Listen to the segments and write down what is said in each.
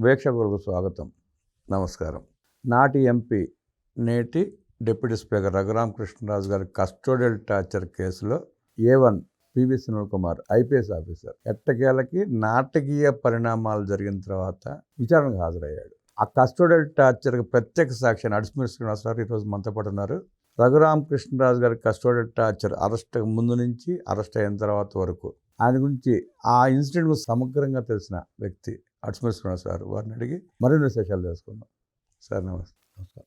వీక్షకులకు స్వాగతం. నమస్కారం. నాటి ఎంపీ నేటి డిప్యూటీ స్పీకర్ రఘురామ కృష్ణరాజు గారి కస్టోడియల్ టార్చర్ కేసులో A one PV Sunil Kumar IPS officer. ఎట్టకేలకి నాటకీయ పరిణామాలు జరిగిన తర్వాత విచారణకు హాజరయ్యాడు. ఆ కస్టోడియల్ టార్చర్కి ప్రత్యక్ష సాక్షి అడిసిమిర్ శ్రీనివాసరావు ఈరోజు మనతో పాటు ఉన్నారు. రఘురామ కృష్ణరాజు గారి కస్టోడియల్ టార్చర్ అరెస్ట్ ముందు నుంచి అరెస్ట్ అయిన తర్వాత వరకు ఆయన గురించి ఆ ఇన్సిడెంట్ సమగ్రంగా తెలిసిన వ్యక్తి అడిసిమిర్ శ్రీనివాస గారు వారిని అడిగి మరిన్ని విశేషాలు తెలుసుకుందాం. సార్ నమస్తే. నమస్కారం.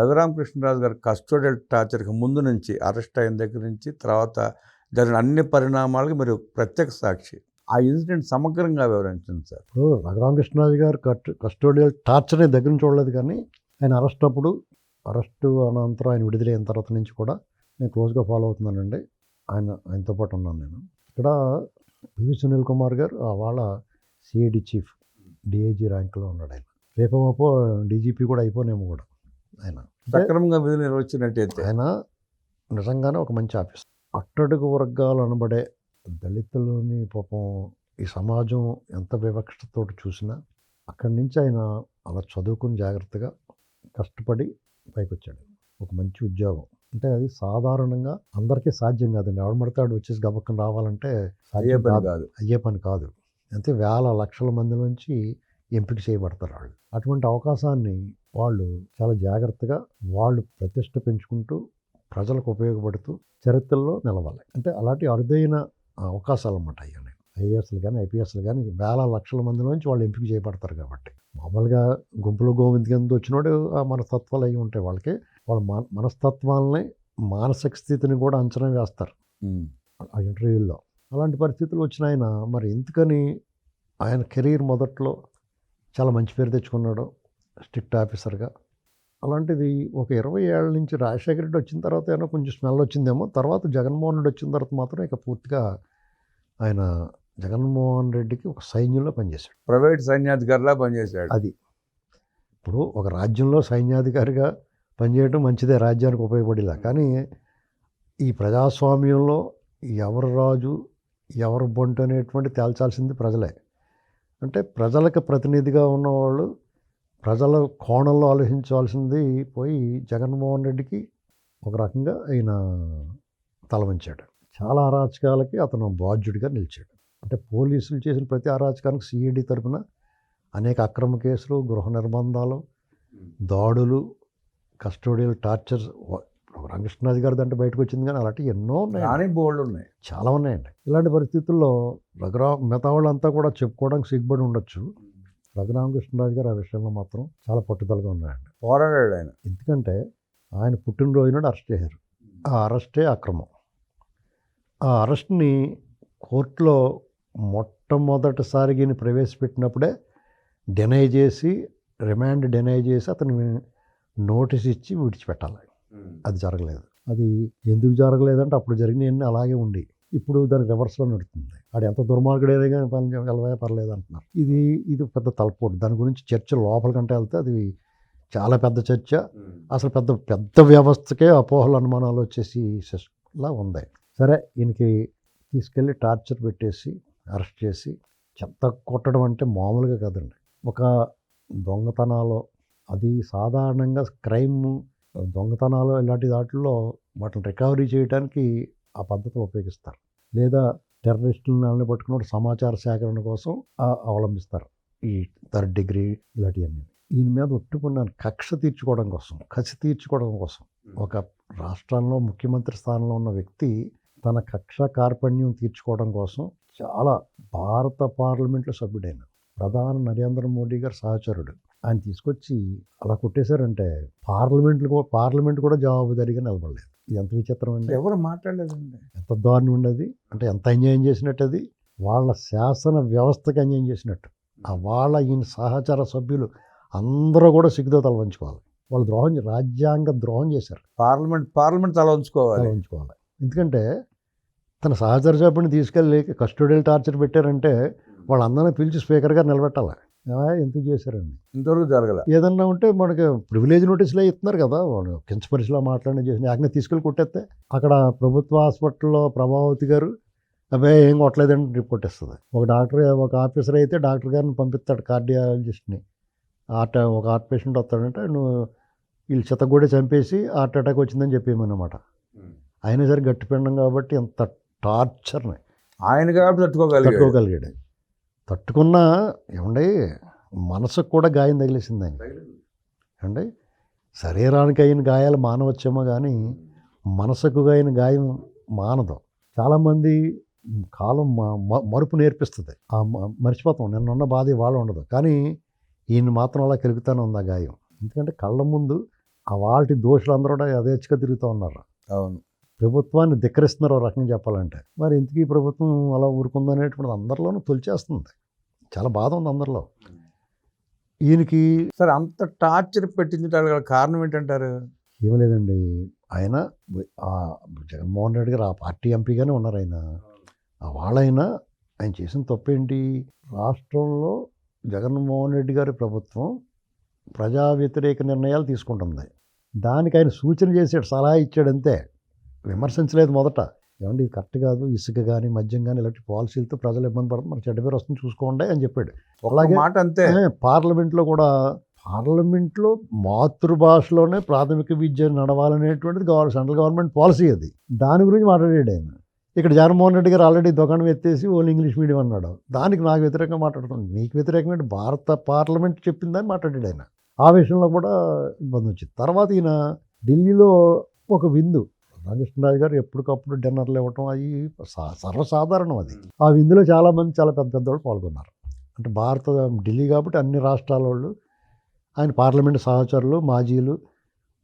రఘురామ కృష్ణరాజు గారి కస్టోడియల్ టార్చర్కి ముందు నుంచి అరెస్ట్ అయిన దగ్గర నుంచి తర్వాత జరిగిన అన్ని పరిణామాలకి మీరు ప్రత్యక్ష సాక్షి. ఆ ఇన్సిడెంట్ సమగ్రంగా వివరించండి సార్. ఇప్పుడు రఘురామకృష్ణరాజు గారు కట్ కస్టోడియల్ టార్చర్ని దగ్గర నుంచి చూడలేదు కానీ ఆయన అరెస్ట్ అప్పుడు అరెస్టు అనంతరం ఆయన విడుదలైన తర్వాత నుంచి కూడా నేను క్లోజ్గా ఫాలో అవుతున్నానండి. ఆయన ఆయనతో పాటు ఉన్నాను నేను. ఇక్కడ పివి సునీల్ కుమార్ గారు వాళ్ళ సిఐడి చీఫ్ డిఐజీ ర్యాంక్లో ఉన్నాడు ఆయన రేపమోపో డీజీపీ కూడా అయిపోనేమో కూడా ఆయన. సక్రమంగా విధులు నిర్వహించినట్టయితే. ఆయన నిజంగానే ఒక మంచి ఆఫీసర్. అట్టడుగు వర్గాలు అనబడే దళితులని పాపం ఈ సమాజం ఎంత వివక్షతో చూసినా అక్కడి నుంచి ఆయన అలా చదువుకుని జాగ్రత్తగా కష్టపడి పైకి వచ్చాడు ఒక మంచి ఉద్యోగం. అంటే అది సాధారణంగా అందరికీ సాధ్యం కాదండి. ఎవడు పడతాడు వచ్చేసి గబక్కన రావాలంటే అయ్యే పని కాదు. అయ్యే పని కాదు. అంతే వేల లక్షల మంది నుంచి ఎంపిక చేయబడతారు వాళ్ళు. అటువంటి అవకాశాన్ని వాళ్ళు చాలా జాగ్రత్తగా వాళ్ళు ప్రతిష్ట పెంచుకుంటూ ప్రజలకు ఉపయోగపడుతూ చరిత్రలో నిలవాలి. అంటే అలాంటి అరుదైన అవకాశాలు అన్నమాట అయ్యాయి ఐఏఎస్లు కానీ ఐపీఎస్లు కానీ వేల లక్షల మంది నుంచి వాళ్ళు ఎంపిక చేయబడతారు కాబట్టి. మామూలుగా గుంపులో గోవింద్ కింద వచ్చినోడు ఆ మనస్తత్వాలు అవి ఉంటాయి వాళ్ళకి. వాళ్ళ మన మనస్తత్వాలని మానసిక స్థితిని కూడా అంచనా వేస్తారు. ఆ ఇంటర్వ్యూల్లో. అలాంటి పరిస్థితులు వచ్చిన ఆయన మరి ఎందుకని ఆయన కెరీర్ మొదట్లో చాలా మంచి పేరు తెచ్చుకున్నాడు స్ట్రిక్ట్ ఆఫీసర్గా. అలాంటిది ఒక ఇరవై ఏళ్ళ నుంచి రాజశేఖర రెడ్డి వచ్చిన తర్వాత ఏమో కొంచెం స్మెల్ వచ్చిందేమో తర్వాత జగన్మోహన్ రెడ్డి వచ్చిన తర్వాత మాత్రం ఇక పూర్తిగా ఆయన జగన్మోహన్ రెడ్డికి ఒక సైన్యంలో పనిచేశాడు. ప్రైవేట్ సైన్యాధికారిలా పనిచేశాడు. అది. ఇప్పుడు ఒక రాజ్యంలో సైన్యాధికారిగా పనిచేయడం మంచిదే రాజ్యానికి ఉపయోగపడేలా. కానీ ఈ ప్రజాస్వామ్యంలో ఎవరు రాజు ఎవరు బొంటు అనేటువంటి తేల్చాల్సింది ప్రజలే. అంటే ప్రజలకు ప్రతినిధిగా ఉన్నవాళ్ళు ప్రజల కోణంలో ఆలోచించాల్సింది పోయి జగన్మోహన్ రెడ్డికి ఒక రకంగా ఆయన తలవంచాడు. చాలా అరాచకాలకి అతను బాధ్యుడిగా నిలిచాడు. అంటే పోలీసులు చేసిన ప్రతి అరాచకానికి సిఐడి తరపున అనేక అక్రమ కేసులు గృహ నిర్బంధాలు దాడులు కస్టోడియల్ టార్చర్స్ రామకృష్ణరాజు గారి దాంట్లో బయటకు వచ్చింది కానీ అలాంటివి ఎన్నో ఉన్నాయి కానీ బోల్డ్ ఉన్నాయి. చాలా ఉన్నాయండి. ఇలాంటి పరిస్థితుల్లో రఘురా మిగతా వాళ్ళంతా కూడా చెప్పుకోవడానికి సిగ్గుపడి ఉండొచ్చు. రఘురామకృష్ణరాజు గారు ఆ విషయంలో మాత్రం చాలా పట్టుదలగా ఉన్నాయండి పోరాడాడు ఆయన. ఎందుకంటే ఆయన పుట్టినరోజు నాడు అరెస్ట్ చేశారు. ఆ అరెస్టే అక్రమం. ఆ అరెస్ట్ని కోర్టులో మొట్టమొదటిసారి ఈయన ప్రవేశపెట్టినప్పుడే డినై చేసి రిమాండ్ డినై చేసి అతను నోటీస్ ఇచ్చి విడిచిపెట్టాలి. అది జరగలేదు. అది ఎందుకు జరగలేదంటే అప్పుడు జరిగినవన్నీ అలాగే ఉండి ఇప్పుడు దాని రివర్స్లో నడుస్తుంది ఆడు ఎంత దుర్మార్గుడైనా కానీ పని వెళ్ళవే పర్లేదు అంటున్నారు. ఇది ఇది పెద్ద తలపోటు. దాని గురించి చర్చ లోపల కంటే వెళ్తే అది చాలా పెద్ద చర్చ. అసలు పెద్ద పెద్ద వ్యవస్థకే అపోహలు అనుమానాలు వచ్చేసి లా ఉంది. సరే ఈయనకి తీసుకెళ్ళి టార్చర్ పెట్టేసి అరెస్ట్ చేసి చెత్త కొట్టడం అంటే మామూలుగా కాదండి. ఒక దొంగతనాలు అది సాధారణంగా క్రైమ్ దొంగతనాలు ఇలాంటి వాటిల్లో వాటిని రికవరీ చేయడానికి ఆ పద్ధతులు ఉపయోగిస్తారు. లేదా టెర్రరిస్టులను పట్టుకున్నప్పుడు సమాచార సేకరణ కోసం అవలంబిస్తారు. ఈ థర్డ్ డిగ్రీ ఇలాంటివన్నీ. ఈయన మీద ఒట్టుకున్నాను కక్ష తీర్చుకోవడం కోసం కసి తీర్చుకోవడం కోసం ఒక రాష్ట్రంలో ముఖ్యమంత్రి స్థానంలో ఉన్న వ్యక్తి తన కక్ష కార్పణ్యం తీర్చుకోవడం కోసం చాలా భారత పార్లమెంట్లో సభ్యుడైన ప్రధాని నరేంద్ర మోడీ గారు సహచరుడు. ఆయన తీసుకొచ్చి అలా కొట్టేశారంటే పార్లమెంట్లు కూడా పార్లమెంట్ కూడా జవాబుదారీగా నిలబడలేదు. ఇది ఎంత విచిత్రం అండి. ఎవరు మాట్లాడలేదండి. ఎంత దారుణం ఉండేది అంటే ఎంత అన్యాయం చేసినట్టు అది. వాళ్ళ శాసన వ్యవస్థకి అన్యాయం చేసినట్టు. ఆ వాళ్ళ ఈయన సహచర సభ్యులు అందరూ కూడా సిగ్గుతో తలవంచుకోవాలి వాళ్ళు ద్రోహం రాజ్యాంగ ద్రోహం చేశారు. పార్లమెంట్ పార్లమెంట్ తల ఉంచుకోవాలి తలవంచుకోవాలి ఎందుకంటే తన సహచర సభ్యుని తీసుకెళ్ళి కస్టోడియల్ టార్చర్ పెట్టారంటే వాళ్ళందరినీ పిలిచి స్పీకర్గా నిలబెట్టాలి. ఎందుకు చేశారండి? ఇంతవరకు జరగల. ఏదన్నా ఉంటే మనకి ప్రివిలేజ్ నోటీసులే ఇస్తున్నారు కదా. వాళ్ళు కించపరిచిలా మాట్లాడిన చేసిన యాజ్ఞ తీసుకెళ్ళి కొట్టేస్తే అక్కడ ప్రభుత్వ హాస్పిటల్లో ప్రభావతి గారు అబ్బాయి ఏం కొట్టలేదని రిపోర్ట్ ఇస్తుంది. ఒక డాక్టర్ ఒక ఆఫీసర్ అయితే డాక్టర్ గారిని పంపిస్తాడు కార్డియాలజిస్ట్ని. హార్ట్ ఒక హార్ట్ పేషెంట్ వస్తాడంటే నువ్వు వీళ్ళు చిత్తగూడే చంపేసి హార్ట్ అటాక్ వచ్చిందని చెప్పేమన్నమాట అయినా సరే గట్టిపిండం కాబట్టి ఎంత టార్చర్ని. ఆయన కాబట్టి తట్టుకోగలిగాడు. తట్టుకోగలిగాడు. తట్టుకున్నా ఏమండి మనసుకు కూడా గాయం తగిలేసింది ఆయన. ఏమండి శరీరానికి అయిన గాయాలు మానవచ్చేమో కానీ మనసుకు అయిన గాయం మానదు. చాలామంది కాలం మరుపు నేర్పిస్తుంది. ఆ మర్చిపోతాం. నిన్నున్న బాధ ఇవాళ ఉండదు. కానీ ఈయన మాత్రం అలా కలుగుతూనే ఉంది ఆ గాయం. ఎందుకంటే కళ్ళ ముందు ఆ వాటి దోషులందరూ కూడా యథేచ్ఛగా తిరుగుతూ ఉన్నారు. అవును. ప్రభుత్వాన్ని ధిక్కరిస్తున్నారు రకంగా చెప్పాలంటే. మరి ఎందుకు ఈ ప్రభుత్వం అలా ఊరుకుందనేటువంటిది అందరిలోనూ తొలిచేస్తుంది. చాలా బాధ ఉంది అందరిలో. ఈయనకి సరే అంత టార్చర్ పెట్టించడానికి కారణం ఏంటంటారు? ఏం లేదండి. ఆయన జగన్మోహన్ రెడ్డి గారు ఆ పార్టీ ఎంపీగానే ఉన్నారు ఆయన. ఆ వాళ్ళైనా ఆయన చేసిన తప్పేంటి? రాష్ట్రంలో జగన్మోహన్ రెడ్డి గారి ప్రభుత్వం ప్రజా వ్యతిరేక నిర్ణయాలు తీసుకుంటుంది. దానికి ఆయన సూచన చేసాడు సలహా ఇచ్చాడు అంతే విమర్శించలేదు మొదట. ఏమండి ఇది కరెక్ట్ కాదు ఇసుక కానీ మద్యం కానీ ఇలాంటి పాలసీలతో ప్రజలు ఇబ్బంది పడుతుంది మనకు చెడ్డ పేరు వస్తుంది చూసుకోండి అని చెప్పాడు. అలాగే- మాట అంతే. పార్లమెంట్లో కూడా పార్లమెంట్లో మాతృభాషలోనే ప్రాథమిక విద్య నడవాలనేటువంటిది గవర్ సెంట్రల్ గవర్నమెంట్ పాలసీ అది. దాని గురించి మాట్లాడాడు ఆయన. ఇక్కడ జగన్మోహన్ రెడ్డి గారు ఆల్రెడీ దుకాణం ఎత్తేసి ఓన్లీ ఇంగ్లీష్ మీడియం అన్నాడు. దానికి నాకు వ్యతిరేకంగా మాట్లాడుతున్నాడు. నీకు వ్యతిరేకమైన భారత పార్లమెంట్ చెప్పిందని మాట్లాడాడు ఆయన. ఆ విషయంలో కూడా ఇబ్బంది వచ్చింది. తర్వాత ఈయన ఢిల్లీలో ఒక విందు రామకృష్ణరాజు గారు ఎప్పటికప్పుడు డిన్నర్లు ఇవ్వటం అవి సర్వసాధారణం అది. ఆ విందులో చాలామంది చాలా పెద్ద పెద్ద వాళ్ళు పాల్గొన్నారు. అంటే భారత ఢిల్లీ కాబట్టి అన్ని రాష్ట్రాల వాళ్ళు ఆయన పార్లమెంట్ సహచరులు మాజీలు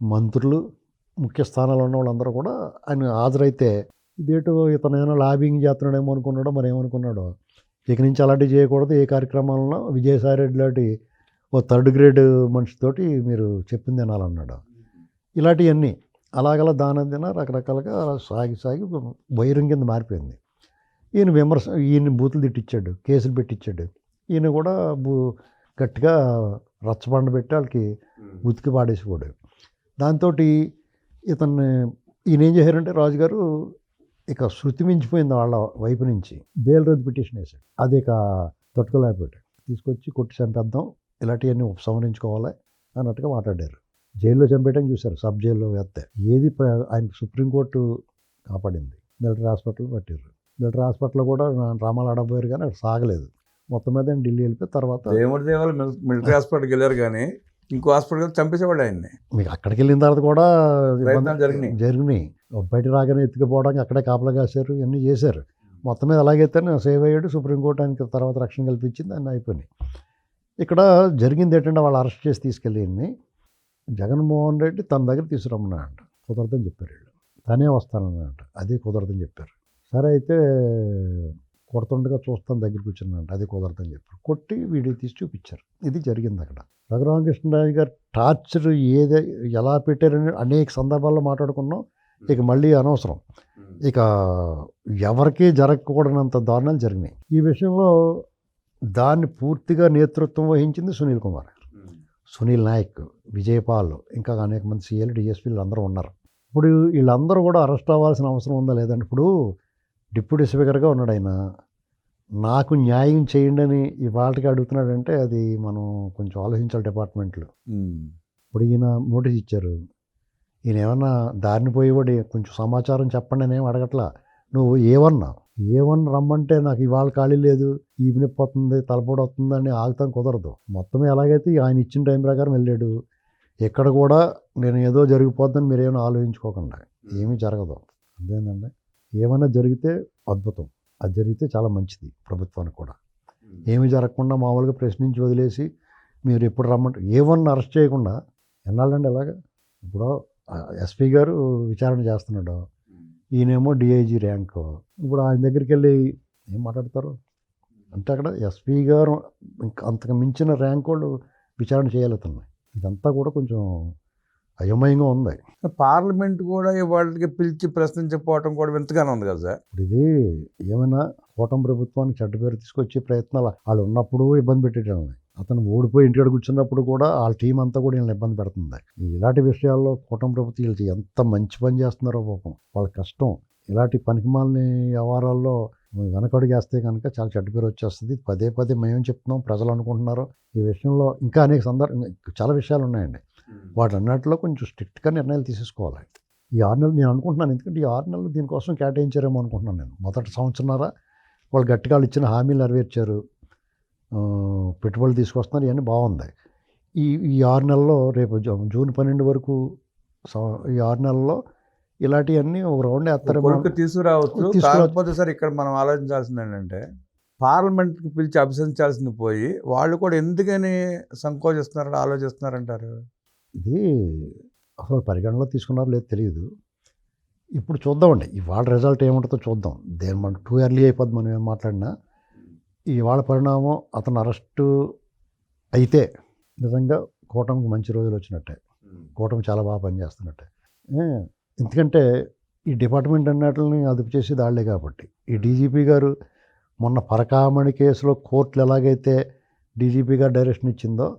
మంత్రులు ముఖ్య స్థానాల్లో ఉన్న వాళ్ళందరూ కూడా ఆయన హాజరైతే ఇదేటో ఇతను ఏమైనా లాబింగ్ చేస్తున్నాడేమో అనుకున్నాడో మరి ఏమనుకున్నాడో. ఇక నుంచి అలాంటివి చేయకూడదు. ఏ కార్యక్రమాలను విజయసాయి రెడ్డి లాంటి ఓ థర్డ్ గ్రేడ్ మనిషితోటి మీరు చెప్పింది వినాలన్నాడు. ఇలాంటివన్నీ అలాగలా దాని దిన రకరకాలుగా అలా సాగి సాగి వైరం కింద మారిపోయింది. ఈయన విమర్శ ఈయన బూతులు తిట్టించాడు కేసులు పెట్టించాడు ఈయన కూడా బూ గట్టిగా రచ్చబండ పెట్టి వాళ్ళకి ఉతికి పాడేసిపోడు దాంతో ఇతన్ని ఈయన ఏం చేశారంటే రాజుగారు ఇక శృతి మించిపోయింది వాళ్ళ వైపు నుంచి. బెయిల్ రద్దు పిటిషన్ వేశాడు. అది ఇక తట్టుకోలేకపోయాడు తీసుకొచ్చి కొట్టి చంపేద్దాం ఇలాంటివన్నీ ఉపసంహరించుకోవాలి అన్నట్టుగా మాట్లాడారు. జైల్లో చంపేయడం చూశారు సబ్ జైల్లో వేస్తే ఏది ఆయన సుప్రీంకోర్టు కాపాడింది. మిలిటరీ హాస్పిటల్ పట్టారు మిలిటరీ హాస్పిటల్లో కూడా రామాలు ఆడబోయారు కానీ అక్కడ సాగలేదు. మొత్తం మీద ఆయన ఢిల్లీ వెళ్ళిపోయి తర్వాత దేవుడి దేవాలు మిలిటరీ హాస్పిటల్కి వెళ్ళారు కానీ ఇంకో హాస్పిటల్కి చంపేసేవాడు ఆయన్ని. మీకు అక్కడికి వెళ్ళిన తర్వాత కూడా జరిగినాయి. జరిగినాయి. బయట రాగానే ఎత్తుకుపోవడానికి అక్కడే కాపలా కాశారు ఇవన్నీ చేశారు. మొత్తం మీద అలాగైతే సేవ్ అయ్యాడు సుప్రీంకోర్టు ఆయనకి తర్వాత రక్షణ కల్పించింది ఆయన అయిపోయినాయి. ఇక్కడ జరిగింది ఏంటంటే వాళ్ళు అరెస్ట్ చేసి తీసుకెళ్ళి జగన్మోహన్ రెడ్డి తన దగ్గర తీసుకురమ్మన్నాడంట. కుదరదని చెప్పారు వీళ్ళు. తనే వస్తానన్నాడంట. అది కుదరదని చెప్పారు. సరే అయితే కొడుతుండగా చూస్తాను దగ్గరికి కూర్చున్నాడంట అది కుదరదని చెప్పారు. కొట్టి వీడియో తీసి చూపించారు. ఇది జరిగింది అక్కడ. రఘురామకృష్ణరాజు గారు టార్చర్ ఏదే ఎలా పెట్టారని అనేక సందర్భాల్లో మాట్లాడుకున్నాం. ఇక మళ్ళీ అనవసరం. ఇక ఎవరికీ జరగకూడనంత దారుణాలు జరిగినాయి. ఈ విషయంలో దాన్ని పూర్తిగా నేతృత్వం వహించింది సునీల్ కుమార్. సునీల్ నాయక్ విజయపాల్ ఇంకా అనేక మంది సీఎల్ డిఎస్పీలు అందరూ ఉన్నారు. ఇప్పుడు వీళ్ళందరూ కూడా అరెస్ట్ అవ్వాల్సిన అవసరం ఉందా లేదంటే ఇప్పుడు డిప్యూటీ స్పీకర్గా ఉన్నాడు ఆయన. నాకు న్యాయం చేయండి అని ఇవాళకి అడుగుతున్నాడంటే అది మనం కొంచెం ఆలోచించాలి డిపార్ట్మెంట్లో. ఇప్పుడు ఈయన నోటీస్ ఇచ్చారు. ఈయన ఏమన్నా దారిని పోయేవాడు కొంచెం సమాచారం చెప్పండి అని ఏం అడగట్లా? నువ్వు ఏవన్నా ఏవన్ రమ్మంటే నాకు ఇవాళ ఖాళీ లేదు ఈ నొప్పి వస్తుంది తలపోటు వస్తుంది అని ఆగుతాం కుదరదు. మొత్తం ఎలాగైతే ఆయన ఇచ్చిన టైం ప్రకారం వెళ్ళాడు ఎక్కడ కూడా నేను ఏదో జరిగిపోద్దని మీరేమైనా ఆలోచించుకోకుండా. ఏమీ జరగదు. అదేంటండి ఏమైనా జరిగితే అద్భుతం. అది జరిగితే చాలా మంచిది ప్రభుత్వానికి కూడా. ఏమీ జరగకుండా మామూలుగా ప్రశ్నించి వదిలేసి మీరు ఎప్పుడు రమ్మంటే ఏ వన్ అరెస్ట్ చేయకుండా ఎన్నాళ్ళండి అలాగా ఇప్పుడు ఎస్పీ గారు విచారణ చేస్తున్నాడు. ఈయనేమో డిఐజీ ర్యాంకు. ఇప్పుడు ఆయన దగ్గరికి వెళ్ళి ఏం మాట్లాడతారు? అంటే అక్కడ ఎస్పీ గారు ఇంకా అంతకు మించిన ర్యాంక్ వాళ్ళు విచారణ చేయగలుగుతున్నాయి ఇదంతా కూడా కొంచెం అయోమయంగా ఉంది. పార్లమెంట్ కూడా వాళ్ళకి పిలిచి ప్రశ్నించకపోవటం కూడా వింతగానే ఉంది కదా సార్. ఇప్పుడు ఇది ఏమైనా కూటమి ప్రభుత్వానికి చెడ్డ పేరు తీసుకొచ్చే ప్రయత్నాలు? వాళ్ళు ఉన్నప్పుడు ఇబ్బంది పెట్టేయడం అతను ఓడిపోయి ఇంటికాడ కూర్చున్నప్పుడు కూడా వాళ్ళ టీం అంతా కూడా వీళ్ళని ఇబ్బంది పెడుతుంది. ఇలాంటి విషయాల్లో కూటమి ప్రభుత్వం వీళ్ళు ఎంత మంచి పని చేస్తున్నారో పాపం. వాళ్ళ కష్టం. ఇలాంటి పనికిమాలని వ్యవహారాల్లో వెనకడుగు వేస్తే కనుక చాలా చెడ్డ పేరు వచ్చేస్తుంది. పదే పదే మేమేం చెప్తున్నాం? ప్రజలు అనుకుంటున్నారు. ఈ విషయంలో ఇంకా అనేక సందర్భ చాలా విషయాలు ఉన్నాయండి. వాటి అన్నిటిలో కొంచెం స్ట్రిక్ట్గా నిర్ణయాలు తీసేసుకోవాలి. ఈ ఆరు నెలలు నేను అనుకుంటున్నాను. ఎందుకంటే ఈ ఆరు నెలలు దీనికోసం కేటాయించారేమో అనుకుంటున్నాను నేను. మొదటి సంవత్సరంన్నర వాళ్ళు గట్టిగా వాళ్ళు ఇచ్చిన హామీలు నెరవేర్చారు. పెట్టుబడులు తీసుకొస్తున్నారు ఇవన్నీ బాగుంది. ఈ ఈ ఆరు నెలల్లో రేపు జూన్ పన్నెండు వరకు ఈ ఆరు నెలల్లో ఇలాంటివన్నీ ఒక రౌండ్ వేస్తారేమో. కొడుకు తీసుకురావచ్చు. కాకపోతే సార్ ఇక్కడ మనం ఆలోచించాల్సింది ఏంటంటే పార్లమెంట్కి పిలిచి అభ్యసించాల్సింది పోయి వాళ్ళు కూడా ఎందుకని సంకోచిస్తున్నారని ఆలోచిస్తున్నారంటారు? ఇది అసలు పరిగణలో తీసుకున్నారో లేదో తెలియదు ఇప్పుడు చూద్దామండి ఇవాళ రిజల్ట్ ఏముంటుందో చూద్దాం. దేని మన టూ ఎర్లీ అయిపోద్ది మనం ఏం మాట్లాడినా. ఇవాళ పరిణామం అతను అరెస్టు అయితే నిజంగా కూటమికి మంచి రోజులు వచ్చినట్టే. కూటమి చాలా బాగా పనిచేస్తున్నట్టే. ఎందుకంటే ఈ డిపార్ట్మెంట్ అన్నిటిని అదుపు చేసేది వాళ్ళే కాబట్టి. ఈ డీజీపీ గారు మొన్న పరకామణి కేసులో కోర్టులు ఎలాగైతే డీజీపీ గారు డైరెక్షన్ ఇచ్చిందో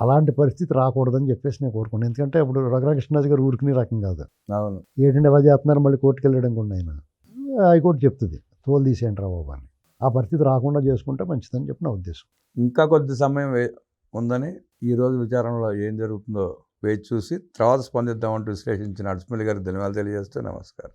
అలాంటి పరిస్థితి రాకూడదని చెప్పేసి నేను కోరుకున్నాను ఎందుకంటే ఇప్పుడు రఘురామకృష్ణరాజు గారు ఊరికి రకం కాదు. అవును. ఏంటంటే ఎలా చేస్తున్నారు? మళ్ళీ కోర్టుకు వెళ్ళడం కూడా ఆయన. హైకోర్టు చెప్తుంది. తోలు తీసేయండి రా బాబు అని. ఆ పరిస్థితి రాకుండా చేసుకుంటే మంచిదని చెప్పి నా ఉద్దేశం. ఇంకా కొద్ది సమయం ఉందని ఈరోజు విచారణలో ఏం జరుగుతుందో వేచి చూసి తర్వాత స్పందిద్దామంటూ విశ్లేషించిన అడ్స్మల్లి గారికి ధన్యవాదాలు తెలియజేస్తూ నమస్కారం.